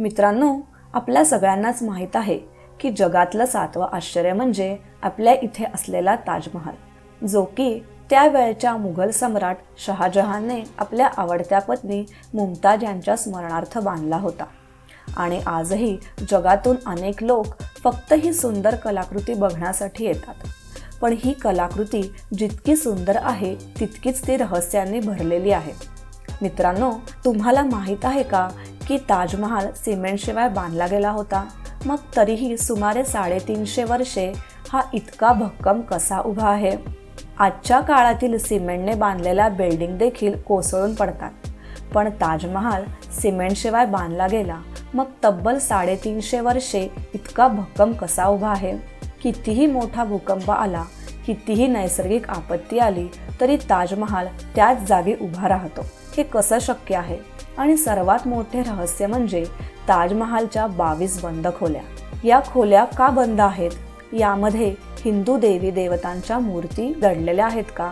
मित्रांनो आपल्या सगळ्यांनाच माहीत आहे की जगातलं सातवं आश्चर्य म्हणजे आपल्या इथे असलेला ताजमहाल जो की त्यावेळच्या मुघल सम्राट शहाजहानने आपल्या आवडत्या पत्नी मुमताज यांच्या स्मरणार्थ बांधला होता. आणि आजही जगातून अनेक लोक फक्त ही सुंदर कलाकृती बघण्यासाठी येतात. पण ही कलाकृती जितकी सुंदर आहे तितकीच ती रहस्यांनी भरलेली आहे. मित्रांनो तुम्हाला माहीत आहे का की ताजमहाल सिमेंटशिवाय बांधला गेला होता. मग तरीही सुमारे साडेतीनशे वर्षे हा इतका भक्कम कसा उभा आहे? आजच्या काळातील सिमेंटने बांधलेल्या बिल्डिंग देखील कोसळून पडतात. पण ताजमहाल सिमेंटशिवाय बांधला गेला मग तब्बल साडेतीनशे वर्षे इतका भक्कम कसा उभा आहे? कितीही मोठा भूकंप आला कितीही नैसर्गिक आपत्ती आली तरी ताजमहाल त्याच जागी उभा राहतो. हे कसं शक्य आहे? आणि सर्वात मोठे रहस्य म्हणजे ताजमहालच्या बावीस बंद खोल्या. या खोल्या का बंद आहेत? यामध्ये हिंदू देवी देवतांच्या मूर्ती दडलेल्या आहेत का?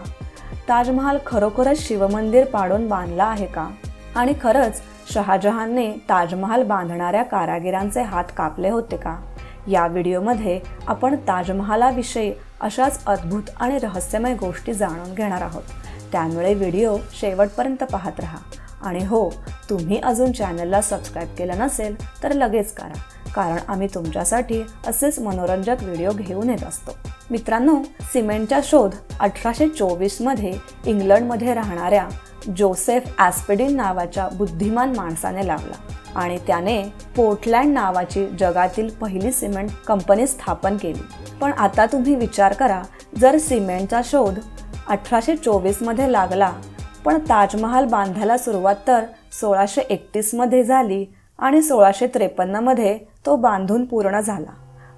ताजमहाल खरोखरच शिवमंदिर पाडून बांधला आहे का? आणि खरंच शहाजहानने ताजमहाल बांधणाऱ्या कारागिरांचे हात कापले होते का? या व्हिडिओमध्ये आपण ताजमहालाविषयी अशाच अद्भुत आणि रहस्यमय गोष्टी जाणून घेणार आहोत. त्यामुळे व्हिडिओ शेवटपर्यंत पाहत राहा. आणि हो तुम्ही अजून चॅनलला सबस्क्राईब केलं नसेल तर लगेच करा कारण आम्ही तुमच्यासाठी असेच मनोरंजक व्हिडिओ घेऊन येत असतो. मित्रांनो सिमेंटचा शोध अठराशे चोवीसमध्ये इंग्लंडमध्ये राहणाऱ्या जोसेफ ॲस्पेडिन नावाच्या बुद्धिमान माणसाने लावला आणि त्याने पोर्टलँड नावाची जगातील पहिली सिमेंट कंपनी स्थापन केली. पण आता तुम्ही विचार करा जर सिमेंटचा शोध अठराशे चोवीसमध्ये लागला पण ताजमहाल बांधायला सुरुवात तर सोळाशे एकतीसमध्ये झाली आणि सोळाशे त्रेपन्नमध्ये तो बांधून पूर्ण झाला.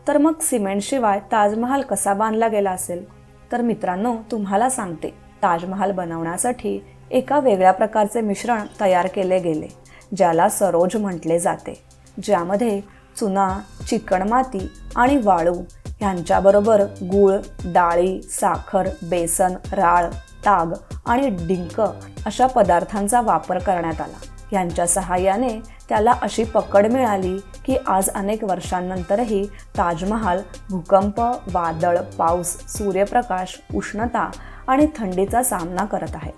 तर मग सिमेंटशिवाय ताजमहाल कसा बांधला गेला असेल? तर मित्रांनो तुम्हाला सांगते. ताजमहाल बनवण्यासाठी एका वेगळ्या प्रकारचे मिश्रण तयार केले गेले ज्याला सरोज म्हटले जाते. ज्यामध्ये चुना चिकणमाती आणि वाळू ह्यांच्याबरोबर गूळ डाळी साखर बेसन राळ ताग आणि डिंक अशा पदार्थांचा वापर करण्यात आला. यांच्या सहाय्याने त्याला अशी पकड मिळाली की आज अनेक वर्षांनंतरही ताजमहाल भूकंप वादळ पाऊस सूर्यप्रकाश उष्णता आणि थंडीचा सामना करत आहे.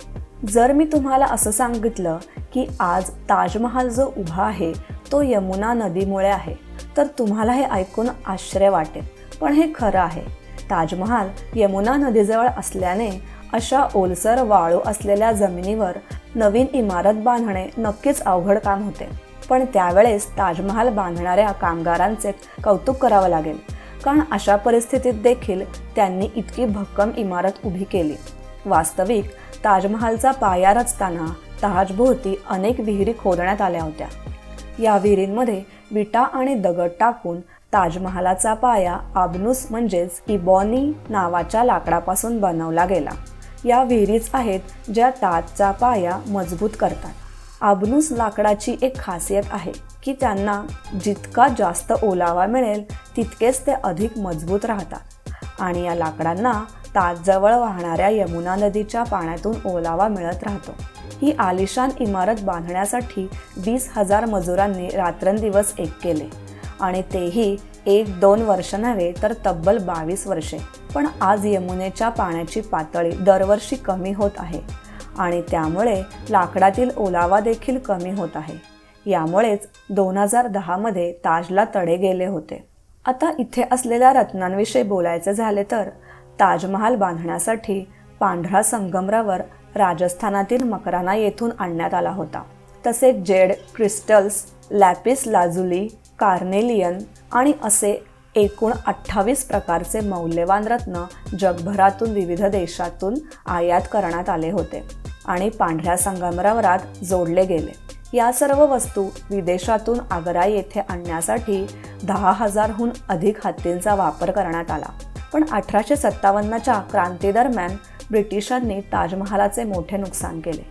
जर मी तुम्हाला असं सांगितलं की आज ताजमहाल जो उभा आहे तो यमुना नदीमुळे आहे तर तुम्हाला हे ऐकून आश्चर्य वाटेल. पण हे खरं आहे. ताजमहाल यमुना नदीजवळ असल्याने अशा ओलसर वाळू असलेल्या जमिनीवर नवीन इमारत बांधणे नक्कीच अवघड काम होते. पण त्यावेळेस ताजमहाल बांधणाऱ्या कामगारांचे कौतुक करावं लागेल. कारण अशा परिस्थितीत देखील त्यांनी इतकी भक्कम इमारत उभी केली. वास्तविक ताजमहालचा पाया रचताना ताजभोवती अनेक विहिरी खोदण्यात आल्या होत्या. या विहिरींमध्ये विटा आणि दगड टाकून ताजमहालाचा पाया आबनूस म्हणजेच इबॉनी नावाच्या लाकडापासून बनवला गेला. या विहिरीच आहेत ज्या टाचचा पाया मजबूत करतात. आबनूस लाकडाची एक खासियत आहे की त्यांना जितका जास्त ओलावा मिळेल तितकेच ते अधिक मजबूत राहतात. आणि या लाकडांना ताजजवळ वाहणाऱ्या यमुना नदीच्या पाण्यातून ओलावा मिळत राहतो. ही आलिशान इमारत बांधण्यासाठी वीस हजार मजुरांनी रात्रंदिवस एक केले. आणि तेही एक दोन वर्ष नव्हे तर तब्बल बावीस वर्षे. पण आज यमुनेच्या पाण्याची पातळी दरवर्षी कमी होत आहे आणि त्यामुळे लाकडातील ओलावा देखील कमी होत आहे. यामुळेच दोन हजार दहामध्ये ताजला तडे गेले होते. आता इथे असलेल्या रत्नांविषयी बोलायचे झाले तर ताजमहाल बांधण्यासाठी पांढरा संगमरावर राजस्थानातील मकराना येथून आणण्यात आला होता. तसेच jade crystals lapis lazuli carnelian आणि असे एकूण अठ्ठावीस प्रकारचे मौल्यवान रत्न जगभरातून विविध देशातून आयात करण्यात आले होते आणि पांढऱ्या संगमरावरात जोडले गेले. या सर्व वस्तू विदेशातून आग्रा येथे आणण्यासाठी दहा हजारहून अधिक हत्तींचा वापर करण्यात आला. पण अठराशे सत्तावन्नच्या क्रांतीदरम्यान ब्रिटिशांनी ताजमहालाचे मोठे नुकसान केले.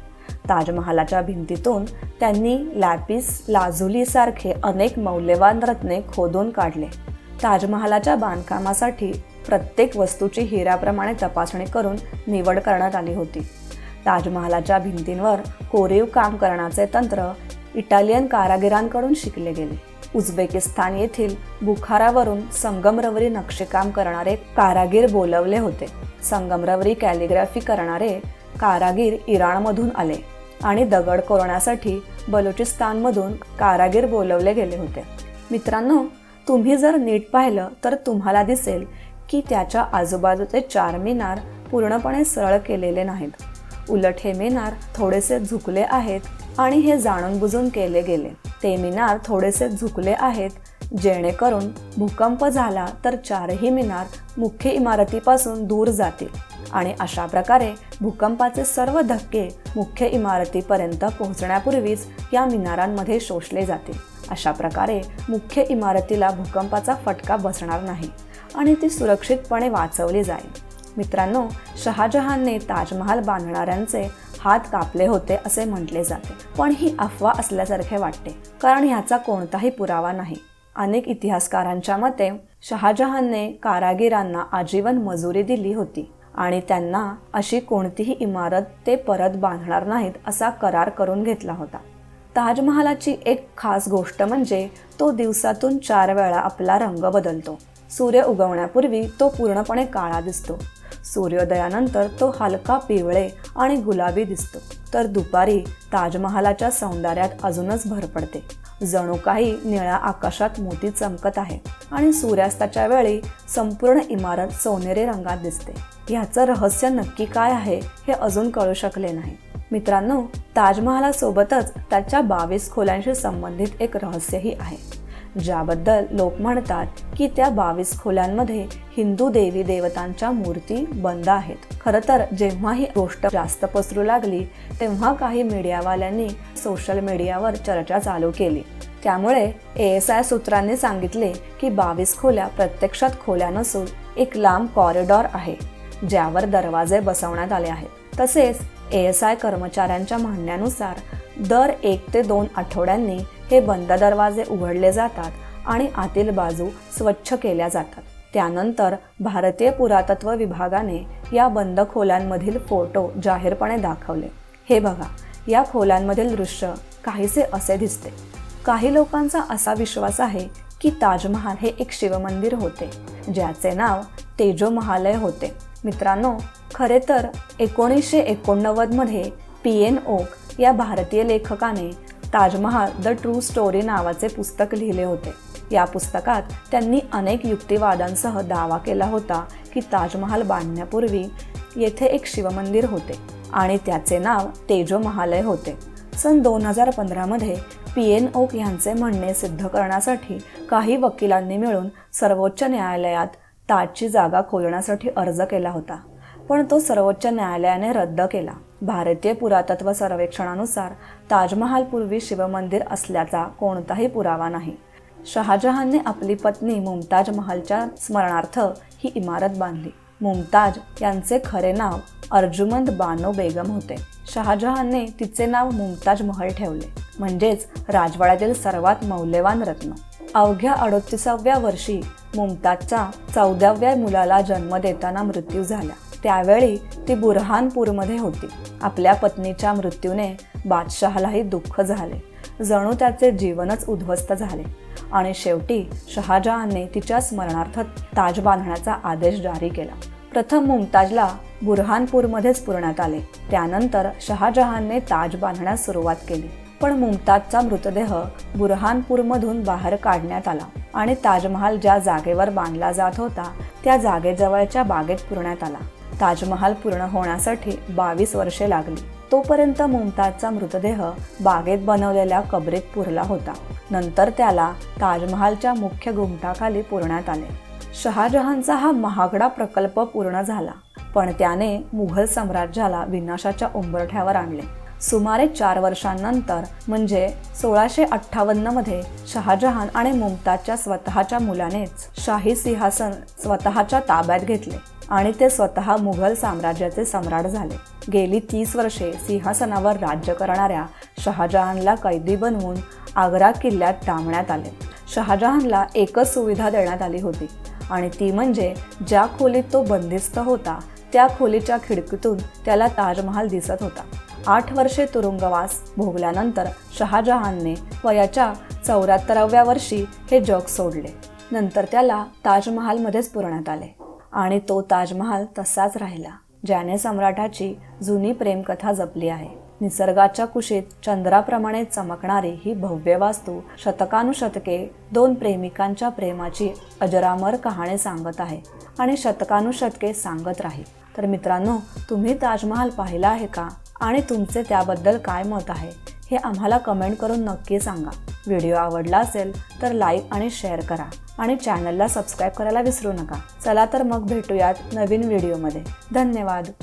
ताजमहालाच्या भिंतीतून त्यांनी लॅपिस लाझुलीसारखे अनेक मौल्यवान रत्ने खोदून काढले. ताजमहालाच्या बांधकामासाठी प्रत्येक वस्तूची हिऱ्याप्रमाणे तपासणी करून निवड करण्यात आली होती. ताजमहालाच्या भिंतींवर कोरीव काम करण्याचे तंत्र इटालियन कारागिरांकडून शिकले गेले. उझबेकिस्तान येथील बुखारावरून संगमरवरी नक्षीकाम करणारे कारागीर बोलवले होते. संगमरवरी कॅलिग्राफी करणारे कारागीर इराणमधून आले आणि दगड कोरण्यासाठी बलुचिस्तानमधून कारागीर बोलवले गेले होते. मित्रांनो तुम्ही जर नीट पाहिलं तर तुम्हाला दिसेल की त्याच्या आजूबाजूचे चार मिनार पूर्णपणे सरळ केलेले नाहीत. उलट हे मिनार थोडेसे झुकले आहेत आणि हे जाणून बुजून केले गेले. ते मिनार थोडेसे झुकले आहेत जेणेकरून भूकंप झाला तर चारही मिनार मुख्य इमारतीपासून दूर जातील आणि अशा प्रकारे भूकंपाचे सर्व धक्के मुख्य इमारतीपर्यंत पोहोचण्यापूर्वीच या मिनारांमध्ये शोषले जातील. अशा प्रकारे मुख्य इमारतीला भूकंपाचा फटका बसणार नाही आणि ती सुरक्षितपणे वाचवली जाईल. मित्रांनो शहाजहानने ताजमहाल बांधणाऱ्यांचे हात कापले होते असे म्हटले जाते. पण ही अफवा असल्यासारखे वाटते कारण ह्याचा कोणताही पुरावा नाही. अनेक इतिहासकारांच्या मते शहाजहानने कारागिरांना आजीवन मजुरी दिली होती आणि त्यांना अशी कोणतीही इमारत ते परत बांधणार नाहीत असा करार करून घेतला होता. ताजमहालाची एक खास गोष्ट म्हणजे तो दिवसातून चार वेळा आपला रंग बदलतो. सूर्य उगवण्यापूर्वी तो पूर्णपणे काळा दिसतो. सूर्योदयानंतर तो हलका पिवळे आणि गुलाबी दिसतो. तर दुपारी ताजमहालाच्या सौंदर्यात अजूनच भर पडते. जणू काही निळ्या आकाशात मोती चमकत आहे आणि सूर्यास्ताच्या वेळी संपूर्ण इमारत सोनेरी रंगात दिसते. ह्याचं रहस्य नक्की काय आहे हे अजून कळू शकले नाही. मित्रांनो ताजमहालासोबतच त्याच्या बावीस खोल्यांशी संबंधित एक रहस्यही आहे. ज्याबद्दल लोक म्हणतात की त्या बावीस खोल्यांमध्ये हिंदू देवी देवतांच्या मूर्ती बंद आहेत. खरं तर जेव्हा ही गोष्ट जास्त पसरू लागली तेव्हा काही मीडियावाल्यांनी सोशल मीडियावर चर्चा चालू केली. त्यामुळे ए एस आय सूत्रांनी सांगितले की बावीस खोल्या प्रत्यक्षात खोल्या नसून एक लांब कॉरिडॉर आहे ज्यावर दरवाजे बसवण्यात आले आहेत. तसेच ए एस आय कर्मचाऱ्यांच्या म्हणण्यानुसार दर एक ते दोन आठवड्यांनी हे बंद दरवाजे उघडले जातात आणि आतील बाजू स्वच्छ केल्या जातात. त्यानंतर भारतीय पुरातत्व विभागाने या बंद खोल्यांमधील फोटो जाहीरपणे दाखवले. हे बघा या खोल्यांमधील दृश्य काहीसे असे दिसते. काही लोकांचा असा विश्वास आहे की ताजमहाल हे एक शिवमंदिर होते ज्याचे नाव तेजो महालय होते. मित्रांनो खरे तर एकोणीसशे एकोणनव्वदमध्ये पी एन ओक या भारतीय लेखकाने ताजमहाल द ट्रू स्टोरी नावाचे पुस्तक लिहिले होते. या पुस्तकात त्यांनी अनेक युक्तिवादांसह दावा केला होता की ताजमहाल बांधण्यापूर्वी येथे एक शिवमंदिर होते आणि त्याचे नाव तेजो महालय होते. सन दोन हजार पंधरामध्ये पी एन ओक यांचे म्हणणे सिद्ध करण्यासाठी काही वकिलांनी मिळून सर्वोच्च न्यायालयात ताजची जागा खोलण्यासाठी अर्ज केला होता पण तो सर्वोच्च न्यायालयाने रद्द केला. भारतीय पुरातत्व सर्वेक्षणानुसार ताजमहाल पूर्वी शिवमंदिर असल्याचा कोणताही पुरावा नाही. शहाजहानने आपली पत्नी मुमताज महालच्या स्मरणार्थ ही इमारत बांधली. मुमताज यांचे खरे नाव अर्जुमंद बानो बेगम होते. शहाजहानने तिचे नाव मुमताज महल ठेवले म्हणजेच राजवाड्यातील सर्वात मौल्यवान रत्न. अवघ्या अडोतीसाव्या वर्षी मुमताजचा चौदाव्या मुलाला जन्म देताना मृत्यू झाला. त्यावेळी ती बुरहानपूरमध्ये होती. आपल्या पत्नीच्या मृत्यूने बादशहालाही दुःख झाले. जणू त्याचे जीवनच उद्ध्वस्त झाले. आणि शेवटी शहाजहानने तिच्या स्मरणार्थ ताज बांधण्याचा आदेश जारी केला. प्रथम मुमताजला बुरहानपूरमध्येच पुरण्यात आले. त्यानंतर शहाजहानने ताज बांधण्यास सुरुवात केली. पण मुमताजचा मृतदेह बुरहानपूरमधून बाहेर काढण्यात आला आणि ताजमहाल ज्या जागेवर बांधला जात होता त्या जागेजवळच्या बागेत पुरण्यात आला. ताजमहाल पूर्ण होण्यासाठी बावीस वर्षे लागली. तोपर्यंत मुमताजचा मृतदेह बागेत बनवलेल्या कबरीत पुरला होता. नंतर त्याला ताजमहालच्या मुख्य घुमटाखाली पुरण्यात आले. शहाजहानचा हा महागडा प्रकल्प पूर्ण झाला पण त्याने मुघल साम्राज्याला विनाशाच्या उंबरठ्यावर आणले. सुमारे चार वर्षांनंतर म्हणजे सोळाशे अठ्ठावन्नमध्ये शहाजहान आणि मुमताजच्या स्वतःच्या मुलानेच शाही सिंहासन स्वतःच्या ताब्यात घेतले आणि ते स्वतः मुघल साम्राज्याचे सम्राट झाले. गेली तीस वर्षे सिंहासनावर राज्य करणाऱ्या शहाजहानला कैदी बनवून आग्रा किल्ल्यात डांबण्यात आले. शहाजहानला एकच सुविधा देण्यात आली होती आणि ती म्हणजे ज्या खोलीत तो बंदिस्त होता त्या खोलीच्या खिडकीतून त्याला ताजमहाल दिसत होता. आठ वर्षे तुरुंगवास. भोगल्यानंतर शहाजहानने वयाच्या चौऱ्याहत्तराव्या वर्षी हे जग सोडले. नंतर त्याला ताजमहालमध्येच पुरण्यात आले. आणि तो ताजमहाल तसाच राहिला ज्याने सम्राटाची जुनी प्रेमकथा जपली आहे. निसर्गाच्या कुशीत चंद्राप्रमाणे चमकणारी ही भव्य वास्तू शतकानुशतके दोन प्रेमिकांच्या प्रेमाची अजरामर कहाणी सांगत आहे आणि शतकानुशतके सांगत राहील. तर मित्रांनो तुम्ही ताजमहाल पाहिला आहे का? आणि तुमचे त्याबद्दल काय मत आहे हे आम्हाला कमेंट करून नक्की सांगा. व्हिडिओ आवडला असेल तर लाईक आणि शेअर करा आणि चॅनलला सबस्क्राईब करायला विसरू नका. चला तर मग भेटूयात नवीन व्हिडिओमध्ये धन्यवाद.